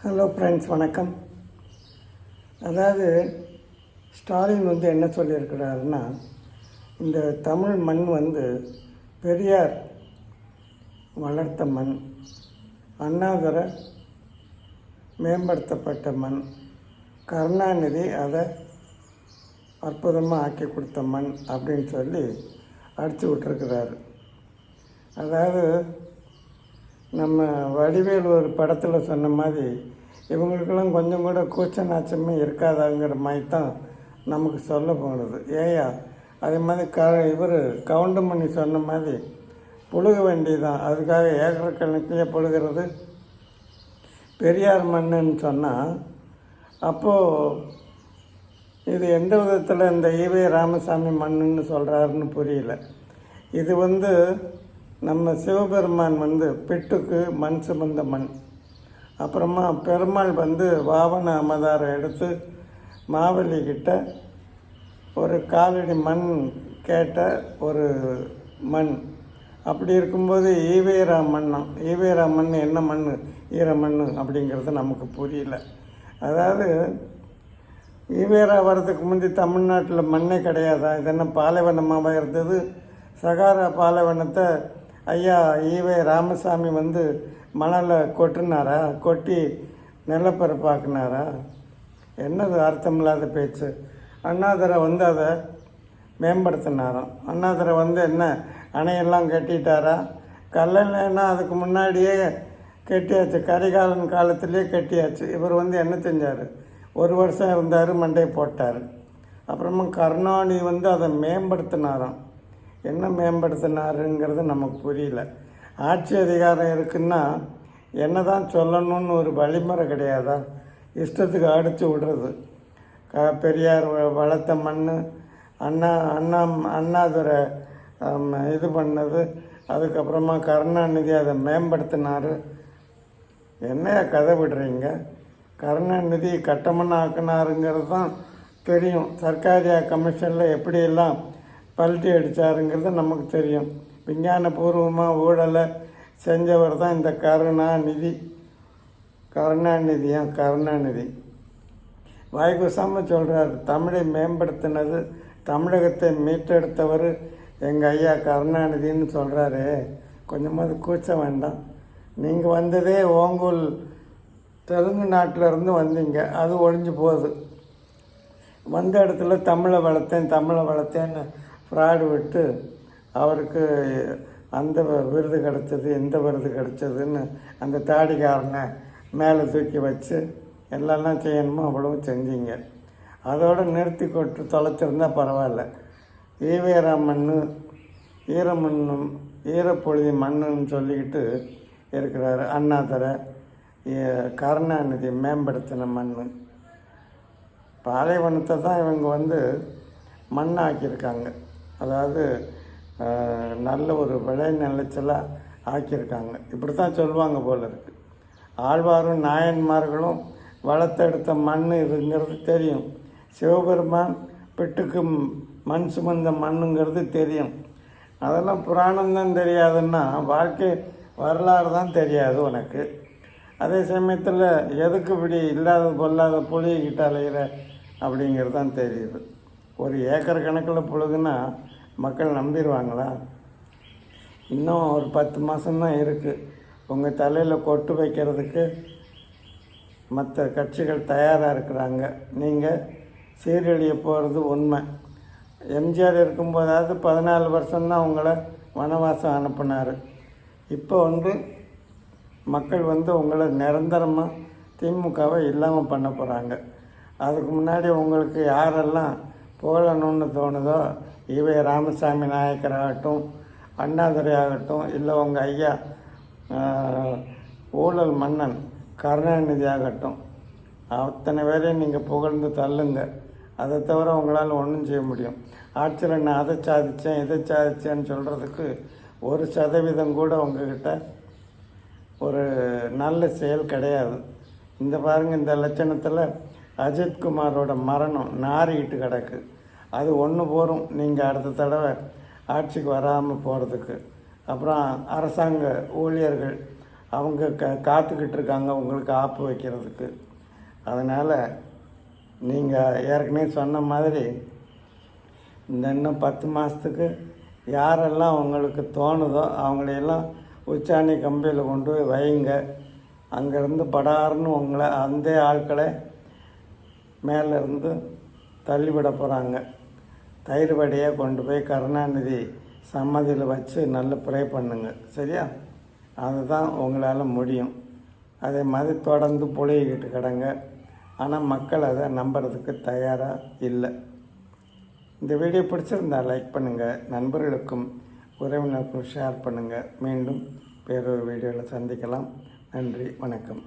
Hello friends வணக்கம். அதாவது ஸ்டாலின் வந்து என்ன சொல்லியிருக்கிறாருன்னா இந்த தமிழ் மண் வந்து பெரியார் வளர்த்த மண் அண்ணாதர மேம்படுத்தப்பட்ட மண் கருணாநிதி அதை அற்புதமாக ஆக்கி கொடுத்த மண் அப்படின்னு சொல்லி அடித்து விட்டுருக்கிறாரு. அதாவது நம்ம வடிவேல் ஒரு படத்தில் சொன்ன மாதிரி இவங்களுக்கெல்லாம் கொஞ்சம் கூட கூச்ச நாச்சமே இருக்காதாங்கிற மாதிரி தான் நமக்கு சொல்ல போனது. ஏயா அதே மாதிரி க இவர் கவுண்டமணி சொன்ன மாதிரி புழுக வேண்டியதான் அதுக்காக ஏக்கர் கணக்கிலே புழுகிறது. பெரியார் மண்ணுன்னு சொன்னால் அப்போது இது எந்த விதத்தில் இந்த ஈவே ராமசாமி மண்ணுன்னு சொல்கிறாருன்னு புரியல. இது வந்து நம்ம சிவபெருமான் வந்து பெட்டுக்கு மண் சுமந்த மண். அப்புறமா பெருமாள் வந்து வாவன அவதாரம் எடுத்து மாவலி கிட்ட ஒரு காலடி மண் கேட்ட ஒரு மண். அப்படி இருக்கும்போது ஈவேரா மண்ணம் ஈவேரா மண் என்ன மண் ஈர மண் அப்படிங்கிறது நமக்கு புரியல. அதாவது ஈவேரா வரதுக்கு முந்தி தமிழ்நாட்டில் மண்ணே கிடையாதா? இது என்ன பாலைவனமாக இருந்தது? சகாரா பாலைவனத்தை ஐயா ஈவே ராமசாமி வந்து மணலை கொட்டினாரா? கொட்டி நிலப்பரப்பாக்குனாரா என்னது அர்த்தமில்லாத பேச்சு? அண்ணாதுரை வந்து அதை மேம்படுத்தினாராம். அண்ணாதுரை வந்து என்ன அணையெல்லாம் கட்டிட்டாரா? கல்லணைன்னா அதுக்கு முன்னாடியே கட்டியாச்சு. கரிகாலன் காலத்திலே கட்டியாச்சு. இவர் வந்து என்ன செஞ்சார்? ஒரு வருஷம் இருந்தார் மண்டையை போட்டார். அப்புறமா கருணாநிதி வந்து அதை மேம்படுத்தினாராம். என்ன மேம்படுத்தினாருங்கிறது நமக்கு புரியல. ஆட்சி அதிகாரம் இருக்குன்னா என்ன தான் சொல்லணும்னு ஒரு வழிமுறை கிடையாதா? இஷ்டத்துக்கு அடித்து விடுறது. க பெரியார் வளர்த்த மண் அண்ணா அண்ணா அண்ணாதுரை இது பண்ணது அதுக்கப்புறமா கருணாநிதி அதை மேம்படுத்தினார். என்னையா கதை விடுறீங்க? கருணாநிதி கட்டமன்னு ஆக்கினாருங்கிறது தான் தெரியும். சர்க்காரியா கமிஷனில் எப்படியெல்லாம் பல்ட்டி அடித்தாருங்கிறது நமக்கு தெரியும். விஞ்ஞானபூர்வமாக ஊழலை செஞ்சவர் தான் இந்த கருணாநிதி. கருணாநிதியா? கருணாநிதி. வாய்க்குசாமல் சொல்கிறார் தமிழை மேம்படுத்தினது தமிழகத்தை மீட்டெடுத்தவர் எங்கள் ஐயா கருணாநிதின்னு சொல்கிறாரு கொஞ்சமாவது கூச்ச வேண்டாம். நீங்கள் வந்ததே ஓங்கூல் தெலுங்கு நாட்டிலேருந்து வந்தீங்க. அது ஒழிஞ்சு போகுது. வந்த இடத்துல தமிழை வளர்த்தேன் தமிழை வளர்த்தேன்னு ஃப்ராடு விட்டு அவருக்கு அந்த விருது கிடச்சது இந்த விருது கிடச்சதுன்னு அந்த தாடிக்காரனை மேலே தூக்கி வச்சு எல்லாம் செய்யணுமோ அவ்வளவு செஞ்சீங்க. அதோடு நிறுத்தி கொட்டு தொலைச்சிருந்தா பரவாயில்ல. ஈவேரா மண் ஈரமண்ணும் ஈரப்பொழுதி மண்ணுன்னு சொல்லிக்கிட்டு இருக்கிறாரு அண்ணாதரை. கருணாநிதி மேம்படுத்தின மண் பாலைவனத்தை தான் இவங்க வந்து மண்ணாக்கியிருக்காங்க. அதாவது நல்ல ஒரு விளை நிலச்சலாக ஆக்கியிருக்காங்க. இப்படி தான் சொல்லுவாங்க போல இருக்கு. ஆழ்வாரும் நாயன்மார்களும் வளர்த்தெடுத்த மண் இதுங்கிறது தெரியும். சிவபெருமான் பிட்டுக்கு மண் சுமந்த மண்ணுங்கிறது தெரியும். அதெல்லாம் புராணம்தான் தெரியாதுன்னா வாழ்க்கை வரலாறு தான் தெரியாது உனக்கு. அதே சமயத்தில் எதுக்கு இப்படி இல்லாத பொல்லாத புளிகிட்ட அலைகிற அப்படிங்கிறது தான் தெரியுது. ஒரு ஏக்கர் கணக்கில் புழுகுனா மக்கள் நம்பிடுவாங்களா? இன்னும் ஒரு பத்து மாதம்தான் இருக்குது உங்கள் தலையில் கொட்டு வைக்கிறதுக்கு மற்ற கட்சிகள் தயாராக இருக்கிறாங்க. நீங்கள் சீரழிய போகிறது உண்மை. எம்ஜிஆர் இருக்கும்போதாவது பதினாலு வருஷம்தான் உங்களை வனவாசம் அனுப்புனார். இப்போ வந்து மக்கள் வந்து உங்களை நிரந்தரமாக திமுகவை இல்லாமல் பண்ண போகிறாங்க அதுக்கு முன்னாடி உங்களுக்கு யாரெல்லாம் போகணும்னு தோணுதோ இவை ராமசாமி நாயக்கர் ஆகட்டும் அண்ணாதுரை ஆகட்டும் இல்லை உங்கள் ஐயா ஊழல் மன்னன் கருணாநிதி ஆகட்டும் அத்தனை பேரையும் நீங்கள் புகழ்ந்து தள்ளுங்க. அதை தவிர உங்களால் ஒன்றும் செய்ய முடியும். ஆட்சியில் நான் அதை சாதித்தேன் இதை சாதித்தேன்னு சொல்கிறதுக்கு ஒரு சதவீதம் கூட உங்ககிட்ட ஒரு நல்ல செயல் கிடையாது. இந்த பாருங்கள் இந்த லட்சணத்தில் அஜித்குமாரோட மரணம் நாரிக்கிட்டு கிடக்கு. அது ஒன்று போகும் நீங்கள் அடுத்த தடவை ஆட்சிக்கு வராமல் போகிறதுக்கு அப்புறம் அரசாங்க ஊழியர்கள் அவங்க க காத்துக்கிட்டு இருக்காங்க. உங்களுக்கு ஆப்பு வைக்கிறதுக்கு. அதனால் நீங்கள் ஏற்கனவே சொன்ன மாதிரி இந்த இன்னும் பத்து மாதத்துக்கு யாரெல்லாம் உங்களுக்கு தோணுதோ அவங்களையெல்லாம் உச்சாணி கம்பியில் கொண்டு போய் வைங்க. அங்கேருந்து படாருன்னு உங்களை அந்த ஆட்களை மேலேருந்து தள்ளிவிட போகிறாங்க தயிர் வடையாக கொண்டு போய் கருணாநிதி சம்மதியில் வச்சு நல்லா ப்ரே பண்ணுங்க. சரியா? அதுதான் உங்களால் முடியும். அதே மாதிரி தொடர்ந்து புழையிக்கிட்டு கிடங்க. ஆனால் மக்கள் அதை நம்புறதுக்கு தயாராக இல்லை. இந்த வீடியோ பிடிச்சிருந்தா லைக் பண்ணுங்கள் நண்பர்களுக்கும் உறவினருக்கும் ஷேர் பண்ணுங்கள் மீண்டும் வேறொரு வீடியோவில் சந்திக்கலாம். நன்றி வணக்கம்.